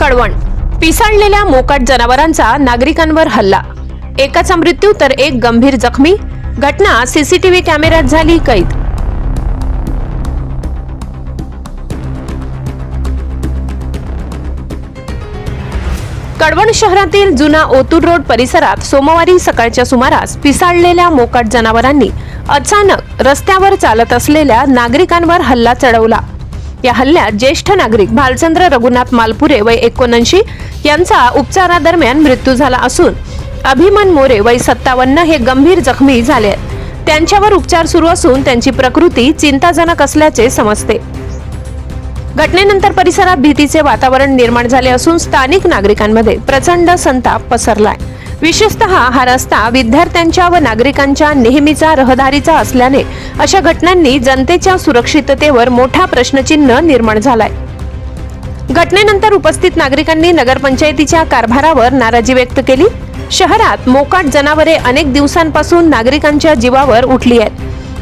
कळवण पिसाळलेल्या मोकाट जनावरांचा नागरिकांवर हल्ला. एकाचा मृत्यू तर एक गंभीर जखमी. घटना सीसीटीव्ही कॅमेऱ्यात झाली कैद. कळवण शहरातील जुना ओतूर रोड परिसरात सोमवारी सकाळच्या सुमारास पिसाळलेल्या मोकाट जनावरांनी अचानक रस्त्यावर चालत असलेल्या नागरिकांवर हल्ला चढवला. या हल्ल्यात ज्येष्ठ नागरिक भालचंद्र रघुनाथ मालपुरे वय एकोणऐंशी यांचा उपचारादरम्यान मृत्यू झाला असून अभिमन मोरे वय सत्तावन्न हे गंभीर जखमी झाले आहेत. त्यांच्यावर उपचार सुरू असून त्यांची प्रकृती चिंताजनक असल्याचे समजते घटनेनंतर परिसरात भीतीचे वातावरण निर्माण झाले असून स्थानिक नागरिकांमध्ये प्रचंड संताप पसरलाय विशेषतः हा रस्ता विद्यार्थ्यांच्या व नागरिकांच्या नेहमीचा रहदारीचा असल्याने अशा घटनांनी जनतेच्या सुरक्षिततेवर मोठा प्रश्नचिन्ह निर्माण झालाय. घटनेनंतर उपस्थित नागरिकांनी नगरपंचायतीच्या कारभारावर नाराजी व्यक्त केली. शहरात मोकाट जनावरे अनेक दिवसांपासून नागरिकांच्या जीवावर उठली आहेत.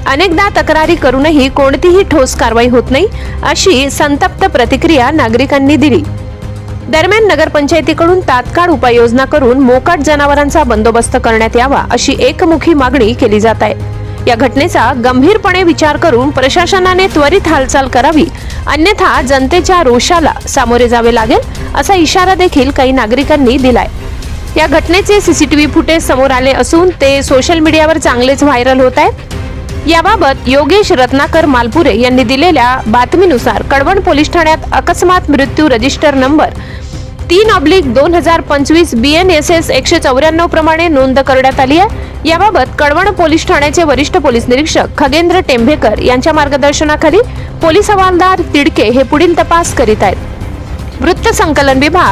अनेकदा तक्रारी करूनही कोणतीही ठोस कारवाई होत नाही अशी संतप्त प्रतिक्रिया नागरिकांनी दिली. दरम्यान नगरपंचायतीकडून तात्काळ उपाययोजना करून मोकाट जनावरांचा बंदोबस्त करण्यात यावा अशी एकमुखी मागणी केली जात आहे. या घटनेचा गंभीरपणे विचार करून प्रशासनाने त्वरित हालचाल करावी. अन्यथा जनतेच्या रोषाला सामोरे जावे लागेल असा इशारा देखील काही नागरिकांनी दिलाय. या घटनेचे सीसीटीव्ही फुटेज समोर आले असून ते सोशल मीडियावर चांगलेच व्हायरल होत आहेत. याबाबत योगेश रत्नाकर मालपुरे यांनी दिलेल्या बातमीनुसार कडवण पोलीस ठाण्यात अकस्मात मृत्यू रजिस्टर नंबर तीन ऑब्लिक दोन हजार पंचवीस बी एन एस एस एकशे चौऱ्याण्णव प्रमाणे नोंद करण्यात आली आहे. याबाबत कळवण पोलीस ठाण्याचे वरिष्ठ पोलीस निरीक्षक खगेंद्र टेंभेकर यांच्या मार्गदर्शनाखाली पोलीस हवालदार तिडके हे पुढील तपास करीत आहेत. वृत्त संकलन विभाग